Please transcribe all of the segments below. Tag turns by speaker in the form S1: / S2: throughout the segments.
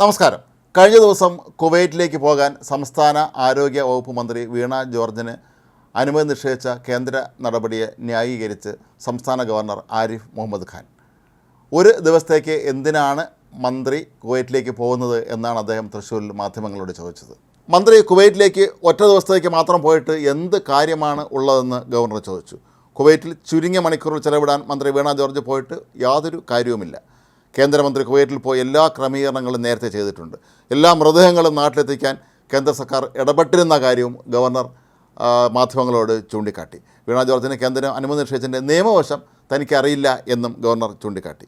S1: നമസ്കാരം. കഴിഞ്ഞ ദിവസം കുവൈറ്റിലേക്ക് പോകാൻ സംസ്ഥാന ആരോഗ്യ വകുപ്പ് മന്ത്രി വീണ ജോർജിന് അനുമതി നിഷേധിച്ച കേന്ദ്ര നടപടിയെ ന്യായീകരിച്ച് സംസ്ഥാന ഗവർണർ ആരിഫ് മുഹമ്മദ് ഖാൻ. ഒരു ദിവസത്തേക്ക് എന്തിനാണ് മന്ത്രി കുവൈറ്റിലേക്ക് പോകുന്നത് എന്നാണ് അദ്ദേഹം തൃശ്ശൂരിൽ മാധ്യമങ്ങളോട് ചോദിച്ചത്. മന്ത്രി കുവൈറ്റിലേക്ക് ഒറ്റ ദിവസത്തേക്ക് മാത്രം പോയിട്ട് എന്ത് കാര്യമാണ് ഉള്ളതെന്ന് ഗവർണർ ചോദിച്ചു. കുവൈറ്റിൽ ചുരുങ്ങിയ മണിക്കൂറിൽ ചെലവിടാൻ മന്ത്രി വീണ ജോർജ് പോയിട്ട് യാതൊരു കാര്യവുമില്ല. കേന്ദ്രമന്ത്രി കുവൈറ്റിൽ പോയി എല്ലാ ക്രമീകരണങ്ങളും നേരത്തെ ചെയ്തിട്ടുണ്ട്. എല്ലാ മൃതദേഹങ്ങളും നാട്ടിലെത്തിക്കാൻ കേന്ദ്ര സർക്കാർ ഇടപെട്ടിരുന്ന കാര്യവും ഗവർണർ മാധ്യമങ്ങളോട് ചൂണ്ടിക്കാട്ടി. വീണ ജോർജിന് കേന്ദ്ര അനുമതി നിഷേധിച്ചതിന്റെ നിയമവശം തനിക്കറിയില്ല എന്നും ഗവർണർ ചൂണ്ടിക്കാട്ടി.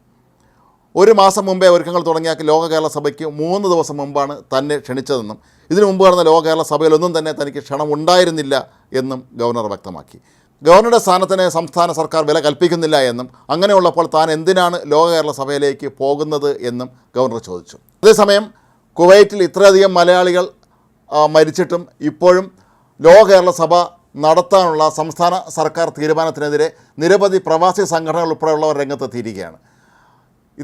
S1: ഒരു മാസം മുമ്പേ ഒരുക്കങ്ങൾ തുടങ്ങിയ ലോക കേരള സഭയ്ക്ക് മൂന്ന് ദിവസം മുമ്പാണ് തന്നെ ക്ഷണിച്ചതെന്നും ഇതിനു മുമ്പ് നടന്ന ലോക കേരള സഭയിലൊന്നും തന്നെ തനിക്ക് ക്ഷണം ഉണ്ടായിരുന്നില്ല എന്നും ഗവർണർ വ്യക്തമാക്കി. ഗവർണറുടെ സ്ഥാനത്തിന് സംസ്ഥാന സർക്കാർ വില കൽപ്പിക്കുന്നില്ല എന്നും അങ്ങനെയുള്ളപ്പോൾ താൻ എന്തിനാണ് ലോക കേരള സഭയിലേക്ക് പോകുന്നത് എന്നും ഗവർണർ ചോദിച്ചു. അതേസമയം കുവൈറ്റിൽ ഇത്രയധികം മലയാളികൾ മരിച്ചിട്ടും ഇപ്പോഴും ലോക കേരള സഭ നടത്താനുള്ള സംസ്ഥാന സർക്കാർ തീരുമാനത്തിനെതിരെ നിരവധി പ്രവാസി സംഘടനകൾ ഉൾപ്പെടെയുള്ളവർ രംഗത്തെത്തിയിരിക്കുകയാണ്.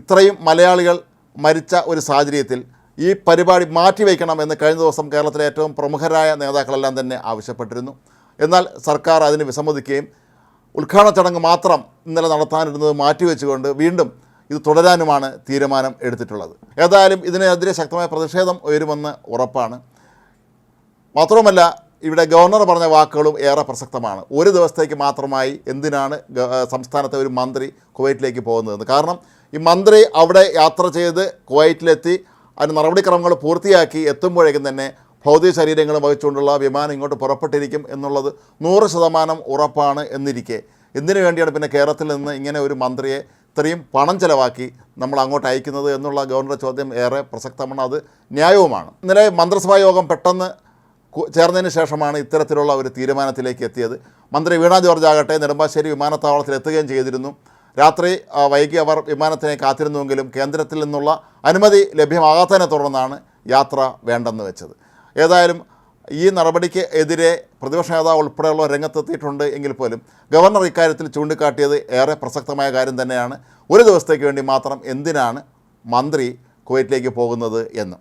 S1: ഇത്രയും മലയാളികൾ മരിച്ച ഒരു സാഹചര്യത്തിൽ ഈ പരിപാടി മാറ്റിവെക്കണം എന്ന് കഴിഞ്ഞ ദിവസം കേരളത്തിലെ ഏറ്റവും പ്രമുഖരായ നേതാക്കളെല്ലാം തന്നെ ആവശ്യപ്പെട്ടിരുന്നു. എന്നാൽ സർക്കാർ അതിന് വിസമ്മതിക്കുകയും ഉദ്ഘാടന ചടങ്ങ് മാത്രം ഇന്നലെ നടത്താനിരുന്നത് മാറ്റിവെച്ചുകൊണ്ട് വീണ്ടും ഇത് തുടരാനുമാണ് തീരുമാനം എടുത്തിട്ടുള്ളത്. ഏതായാലും ഇതിനെതിരെ ശക്തമായ പ്രതിഷേധം ഉയരുമെന്ന് ഉറപ്പാണ്. മാത്രവുമല്ല ഇവിടെ ഗവർണർ പറഞ്ഞ വാക്കുകളും ഏറെ പ്രസക്തമാണ്. ഒരു ദിവസത്തേക്ക് മാത്രമായി എന്തിനാണ് സംസ്ഥാനത്തെ ഒരു മന്ത്രി കുവൈറ്റിലേക്ക് പോകുന്നതെന്ന്. കാരണം ഈ മന്ത്രി അവിടെ യാത്ര ചെയ്ത് കുവൈറ്റിലെത്തി അതിന് നടപടിക്രമങ്ങൾ പൂർത്തിയാക്കി എത്തുമ്പോഴേക്കും തന്നെ ഭൗതിക ശരീരങ്ങൾ വഹിച്ചുകൊണ്ടുള്ള വിമാനം ഇങ്ങോട്ട് പുറപ്പെട്ടിരിക്കും എന്നുള്ളത് നൂറ് ശതമാനം ഉറപ്പാണ് എന്നിരിക്കെ. എന്തിനു വേണ്ടിയാണ് പിന്നെ കേരളത്തിൽ നിന്ന് ഇങ്ങനെ ഒരു മന്ത്രിയെ ഇത്രയും പണം ചിലവാക്കി നമ്മൾ അങ്ങോട്ട് അയക്കുന്നത് എന്നുള്ള ഗവർണറുടെ ചോദ്യം ഏറെ പ്രസക്തമാണ്. അത് ന്യായവുമാണ്. ഇന്നലെ മന്ത്രിസഭാ യോഗം പെട്ടെന്ന് ചേർന്നതിന് ശേഷമാണ് ഇത്തരത്തിലുള്ള ഒരു തീരുമാനത്തിലേക്ക് എത്തിയത്. മന്ത്രി വീണ ജോർജ് ആകട്ടെ നെടുമ്പാശ്ശേരി വിമാനത്താവളത്തിൽ എത്തുകയും ചെയ്തിരുന്നു. രാത്രി വൈകി അവർ വിമാനത്തിനെ കാത്തിരുന്നുവെങ്കിലും കേന്ദ്രത്തിൽ നിന്നുള്ള അനുമതി ലഭ്യമാകാത്തതിനെ തുടർന്നാണ് യാത്ര വേണ്ടെന്ന് വെച്ചത്. ഏതായാലും ഈ നടപടിക്ക് എതിരെ പ്രതിപക്ഷ നേതാവ് ഉൾപ്പെടെയുള്ള രംഗത്തെത്തിയിട്ടുണ്ട് എങ്കിൽ പോലും ഗവർണർ ഇക്കാര്യത്തിൽ ചൂണ്ടിക്കാട്ടിയത് ഏറെ പ്രസക്തമായ കാര്യം തന്നെയാണ്. ഒരു ദിവസത്തേക്ക് വേണ്ടി മാത്രം എന്തിനാണ് മന്ത്രി കുവൈറ്റിലേക്ക് പോകുന്നത് എന്ന്.